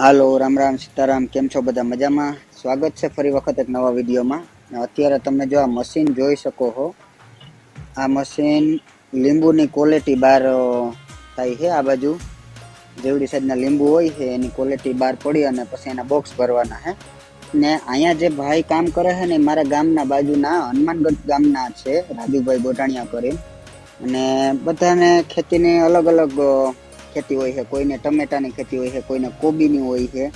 હાલો, રામ રામ, સીતારામ, કેમ છો બધા મજામાં? સ્વાગત છે ફરી વખત એક નવા વિડીયોમાં. અત્યારે તમે જો આ મશીન જોઈ શકો છો આ મશીન લીંબુની ક્વોલિટી બહાર થાય છે આ બાજુ. જેવડી સાઈઝના લીંબુ હોય છે, એની ક્વોલિટી બહાર પડી અને પછી એના બોક્સ ભરવાના છે ને અહીંયા જે ભાઈ કામ કરે છે ને મારા ગામના બાજુના, હનુમાનગઢ ગામના છે, રાજુભાઈ ગોટાણિયા કરી અને બધાને ખેતીની અલગ અલગ ખેતી હોય છે, કોઈને ટમેટાની ખેતી હોય છે, કોઈને કોબીની હોય છે.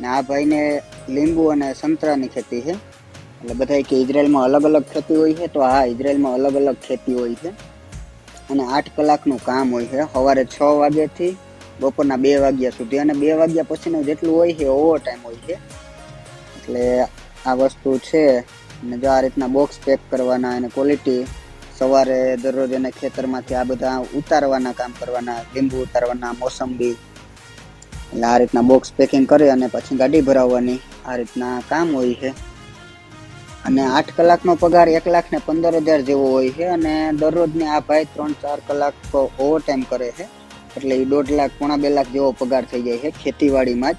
ને આ ભાઈને લીંબુ અને સંતરાની ખેતી છે. એટલે બધા કે ઇઝરાયલમાં અલગ અલગ ખેતી હોય છે, તો હા ઇઝરાયલમાં અલગ અલગ ખેતી હોય છે. અને આઠ કલાકનું કામ હોય છે, સવારે છ વાગ્યાથી બપોરના બે વાગ્યા સુધી. અને બે વાગ્યા પછીનું જેટલું હોય છે ઓવર ટાઈમ હોય છે. એટલે આ વસ્તુ છે. અને જો આ રીતના બોક્સ પેક કરવાના અને ક્વોલિટી સવારે દરરોજ એને ખેતરમાંથી આ બધા ઉતારવાના કામ કરવાના, લીંબુ ઉતારવાના, મોસંબી. એટલે આ રીતના બોક્સ પેકિંગ કરી અને પછી ગાડી ભરાવવાની. આ રીતના કામ હોય છે. અને આઠ કલાકનો પગાર એક લાખ ને પંદર હજાર જેવો હોય છે અને દરરોજને આ ભાઈ ત્રણ ચાર કલાક ઓવર ટાઈમ કરે છે. એટલે એ દોઢ લાખ, પોણા બે લાખ જેવો પગાર થઈ જાય છે ખેતીવાડીમાં જ.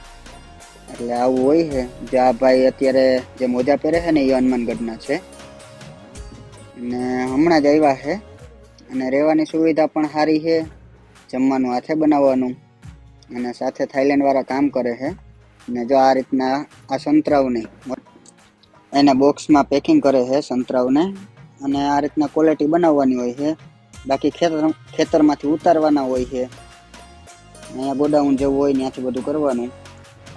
એટલે આવું હોય છે. જે આ ભાઈ અત્યારે જે મોજા પહેરે છે ને એ હનુમાનગઢના છે. અને હમણાં જ આવ્યા છે. અને રહેવાની સુવિધા પણ સારી છે. જમવાનું હાથે બનાવવાનું. અને સાથે થાઈલેન્ડ વાળા કામ કરે છે. અને જો આ રીતના આ સંતરાવને એને બોક્સમાં પેકિંગ કરે છે સંતરાવને અને આ રીતના ક્વોલિટી બનાવવાની હોય છે. બાકી ખેતર, ખેતરમાંથી ઉતારવાના હોય છે. અહીંયા ગોડાઉન જેવું હોય ત્યાંથી બધું કરવાનું.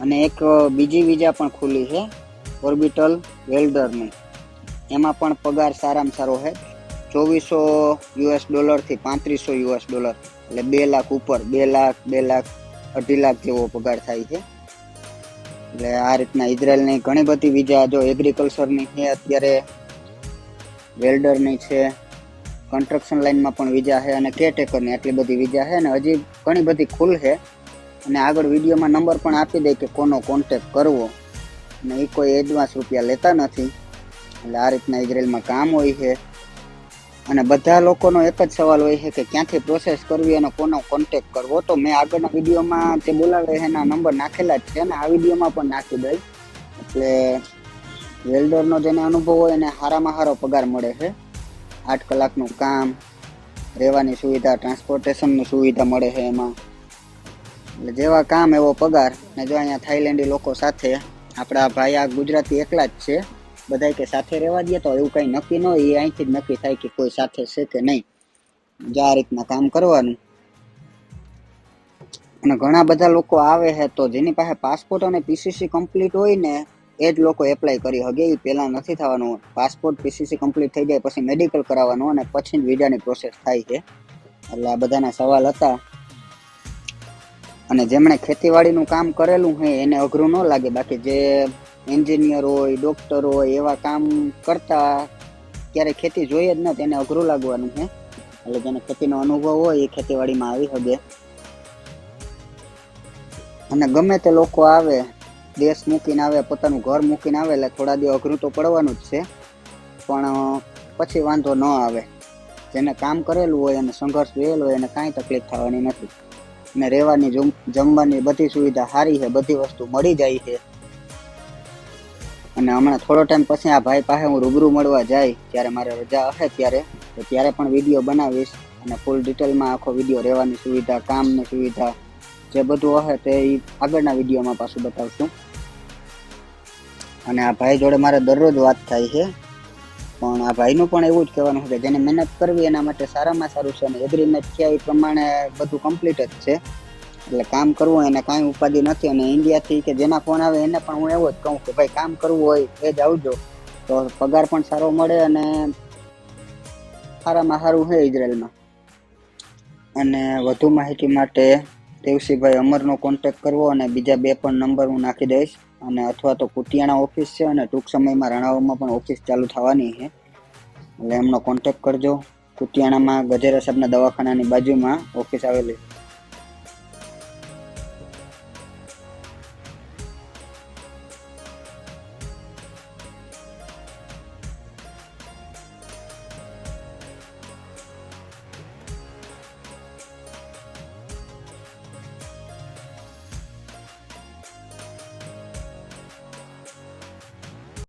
અને એક બીજી વીજા પણ ખુલ્લી છે. ઓર્બિટલ વેલ્ડરની. એમાં પણ પગાર સારામાં સારો છે ચોવીસો યુએસ ડોલરથી પાંત્રીસો યુએસ ડોલર એટલે બે લાખ ઉપર, બે લાખ બે લાખ, અઢી લાખ જેવો પગાર થાય છે. એટલે આ રીતના ઇઝરાયલની ઘણી બધી વિઝા જો એગ્રીકલ્ચરની છે, અત્યારે વેલ્ડરની છે કન્સ્ટ્રક્શન લાઇનમાં પણ વિઝા છે અને કેટેકરની આટલી બધી વિઝા છે અને હજી ઘણી બધી ખુલ છે. અને આગળ વિડીયોમાં નંબર પણ આપી દે કે કોનો કોન્ટેક કરવો. અને એ કોઈ એડવાન્સ રૂપિયા લેતા નથી. એટલે આ રીતના ઇઝરાયલમાં કામ હોય છે. અને બધા લોકોનો એક જ સવાલ હોય છે કે ક્યાંથી પ્રોસેસ કરવી અને કોનો કોન્ટેક કરવો? તો મેં આગળના વિડીયોમાં જે બોલાવે એના નંબર નાખેલા જ છે અને આ વિડીયોમાં પણ નાખી દઈ એટલે વેલ્ડરનો જેને અનુભવ હોય એને સારામાં સારો પગાર મળે છે. આઠ કલાકનું કામ, રહેવાની સુવિધા ટ્રાન્સપોર્ટેશનની સુવિધા મળે છે એમાં. એટલે જેવા કામ એવો પગાર, ને જો અહીંયા થાઈલેન્ડી લોકો સાથે, આપણા ભાઈ આ ગુજરાતી એકલા જ છે. બધા કે સાથે રહેવા દે તો એવું કંઈ નક્કી ન હોય, એ અહીંથી જ નક્કી થાય કે કોઈ સાથે છે કે નહીં. જ આ રીતના કામ કરવાનું. અને ઘણા બધા લોકો આવે છે તો જેની પાસે પાસપોર્ટ અને પીસીસી કમ્પ્લીટ હોય ને, એ જ લોકો એપ્લાય કરી શકે. એ પહેલાં નથી થવાનું. પાસપોર્ટ પીસીસી કમ્પ્લીટ થઈ જાય પછી મેડિકલ કરાવવાનું અને પછી જ વિઝાની પ્રોસેસ થાય છે. એટલે આ બધાના સવાલ હતા. અને જેમણે ખેતીવાડીનું કામ કરેલું હોય એને અઘરું ન લાગે. બાકી જે એન્જિનિયર હોય, ડોક્ટર હોય, એવા કામ કરતા ક્યારે ખેતી જોઈએ જ ન તેને અઘરું લાગવાનું છે એટલે જેને ખેતીનો અનુભવ હોય એ ખેતીવાડીમાં આવી શકે. અને ગમે તે લોકો આવે, દેશ મૂકીને આવે, પોતાનું ઘર મૂકીને આવે, એટલે થોડા દિવસ અઘરું તો પડવાનું જ છે. પણ પછી વાંધો ન આવે. જેને કામ કરેલું હોય અને સંઘર્ષ જોયેલો હોય, એને કાંઈ તકલીફ થવાની નથી. અને રહેવાની જમવાની બધી સુવિધા સારી છે, બધી વસ્તુ મળી જાય છે. અને હમણાં થોડો ટાઈમ પછી આ ભાઈ પાસે હું રૂબરૂ મળવા જાય ત્યારે મારે રજા હશે ત્યારે, તો ત્યારે પણ વીડિયો બનાવીશ અને ફૂલ ડિટેલમાં આખો વીડિયો રહેવાની સુવિધા, કામની સુવિધા, જે બધું હશે તે આગળના વિડીયોમાં પાછું બતાવશું. અને આ ભાઈ જોડે મારે દરરોજ વાત થાય છે, પણ આ ભાઈનું પણ એવું જ કહેવાનું છે કે જેને મહેનત કરવી એના માટે સારામાં સારું છે અને એગ્રીમેન્ટ થયા એ પ્રમાણે બધું કમ્પ્લીટ જ છે. એટલે કામ કરવું એને કાંઈ ઉપાધિ નથી અને ઇન્ડિયાથી કે જેના ફોન આવે એને પણ હું એવો જ કહું કે ભાઈ કામ કરવું હોય એ જ આવજો. તો પગાર પણ સારો મળે અને સારામાં સારું છે ઇઝરાયલમાં. અને વધુ માહિતી માટે દેવસીભાઈ અમરનો કોન્ટેક કરવો અને બીજા બે પણ નંબર હું નાખી દઈશ. અને અથવા તો કુટિયાણા ઓફિસ છે અને ટૂંક સમયમાં રાણાવામાં પણ ઓફિસ ચાલુ થવાની છે. એટલે એમનો કોન્ટેક કરજો. કુટિયાણામાં ગજેરા સાહેબના દવાખાનાની બાજુમાં ઓફિસ આવેલી